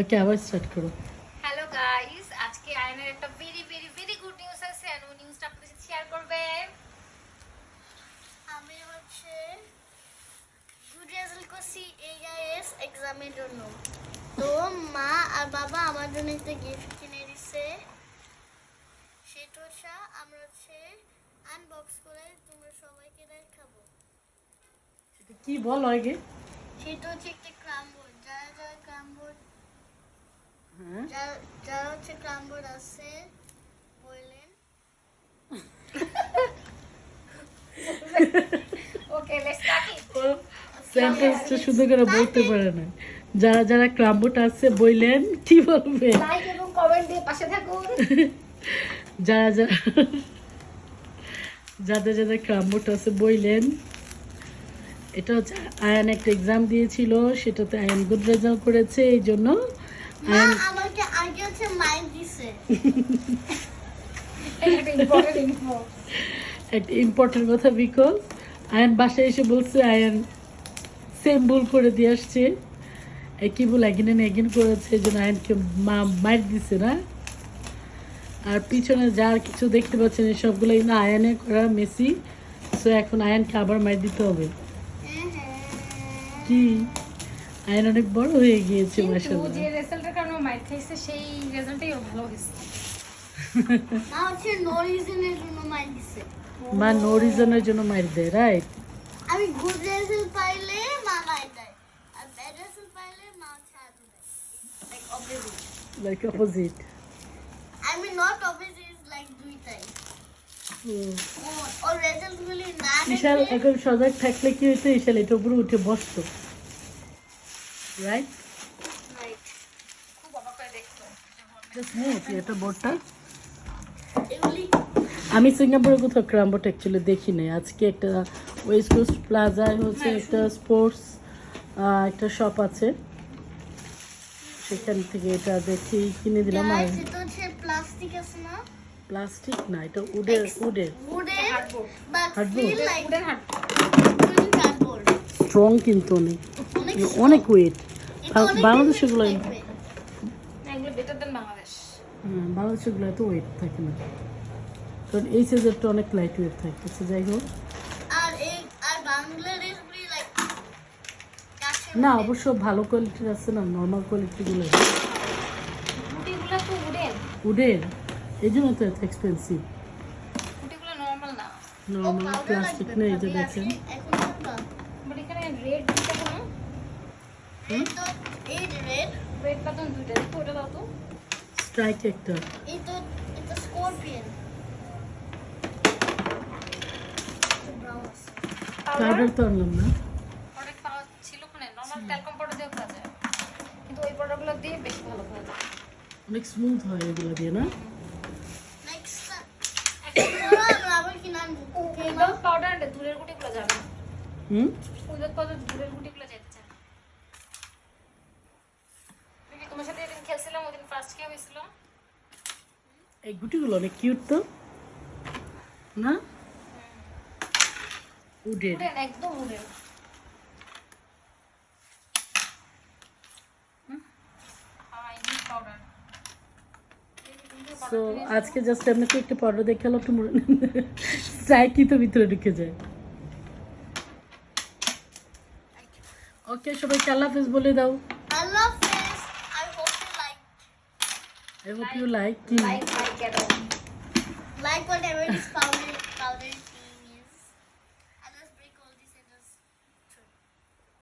ওকে আবার স্টার্ট করো। Hello guys আজকে আয়নের একটা very very very good news আছে। আর ও নিউজটা আপনাদের সাথে শেয়ার করবে। আমি হচ্ছে গুড রেজাল্ট করছি এইআইএস এক্সামের জন্য। তো মা আর বাবা আমার জন্য একটা গিফট কিনে দিছে। সেটা হচ্ছে আমরা হচ্ছে আনবক্স করে তোমরা সবাইকে দেখাবো। কি বল আগে? সেটা হচ্ছে একটা যারা যারা হচ্ছে ক্রামবোর্ড আছে বললেন ওকে লেটস স্টার্ট সেন্টেন্সটা শুধু করে বলতে পারে না যারা যারা ক্রাম্বট আছে বইলেন কি বলবে লাইক এবং কমেন্ট দিয়ে পাশে থাকুন যারা যারা যাদের যাদের ক্রাম্বট আছে বইলেন এটা হচ্ছে আয়ান একটা এক্সাম দিয়েছিল সেটাতে আয়ান গুড রেজাল্ট করেছে এই জন্য মা আমাকে আগে হচ্ছে মাইন্ড দিছে। এটা ইম্পর্টেন্ট ইনফো একটা ইম্পর্টেন্ট কথা বিকজ আয়ান বাসায় এসে বলছে আয়ান সেম ভুল করে দিয়ে আসছে। একই ভুল একদিন একদিন করেছে এই জন্য আয়ানকে মা মার দিছে না। আর পিছনে যার কিছু দেখতে পাচ্ছেন এই সবগুলো কিন্তু আয়ানের করা মেসি। সো এখন আয়ানকে আবার মার দিতে হবে। কি? আয়ান অনেক বড় হয়ে গিয়েছে কিন্তু যে রেজাল্টের কারণে খাইছে সেই রেজাল্টই ভালো হয়েছে। মা হচ্ছে নো রিজনের জন্য দিছে। মা নো রিজনের জন্য দেয় রাইট আমি গুড রেজাল্ট পাইলে মা দেয় আর ব্যাড রেজাল্ট পাইলে মা দেয়। Like opposite like opposite I mean not opposite like দুইটাই ও- রেজাল্ট গুলি না বিশাল এখন সজাগ থাকলে কি হইতো? বিশাল এটার উপরে উঠে বসতো। Right Right. খুব অবাক করে দেখতো স্মুথ এটা বোর্ডটা আমি সিঙ্গাপুরে কোথাও ক্রাম্বোট অ্যাকচুয়ালি দেখি নাই। আজকে একটা ওয়েস্ট কোস্ট প্লাজায় হচ্ছে একটা স্পোর্টস একটা শপ আছে। সেখান থেকে এটা দেখি কিনে দিলাম আর প্লাস্টিক আছে না? প্লাস্টিক না এটা উডের উডের hardboard but feel like wooden hard cardboard strong কিন্তু অনেক। অনেক ওয়েট বাংলাদেশে গুলো বাংলাদেশ। হ্যাঁ বাংলাদেশে গুলো এত ওয়েট থাকে না। কারণ এই সাইজেরটা অনেক লাইট ওয়েট থাকে সে যাই হোক। না অবশ্য ভালো কোয়ালিটির আছে না নর্মাল কোয়ালিটিগুলো তো উডের এই জন্য তো এত এক্সপেন্সিভ নর্মাল প্লাস্টিক না। এই যে দেখেন। তো এই রেড রেড পাতন দুইটা ওটা দাও তো। স্ট্রাইক একটা। এই তো এটা স্করপিয়ন পাউডার তো আনলাম না। অনেক পাওয়া ছিল ওখানে নর্মাল ট্যালকম পাউডার পাওয়া যায়। কিন্তু ওই পাউডারগুলো দিয়ে বেশি ভালো যায়। অনেক স্মুথ হয় এগুলো দিয়ে না? পাউডার দূরের গুটিগুলো যাবে হুম? পাউডার দূরের গুটিগুলো যেতে চায় না। দেখি, তোমার সাথে এদিন খেলছিলাম ওদিন ফার্স্ট কে হয়েছিল? এই গুটিগুলো অনেক কিউট তো। না? উডের একদম হাই সো আজকে জাস্ট আপনাকে একটা পাউডার দেখে গেল একটু স্ট্রাইকই তো ভিতরে ঢুকে যায়। ওকে সবাইকে আল্লাহ হাফেজ বলে দাও। I I hope like, you like. Like my kettle. Like whatever is powdered, powdered.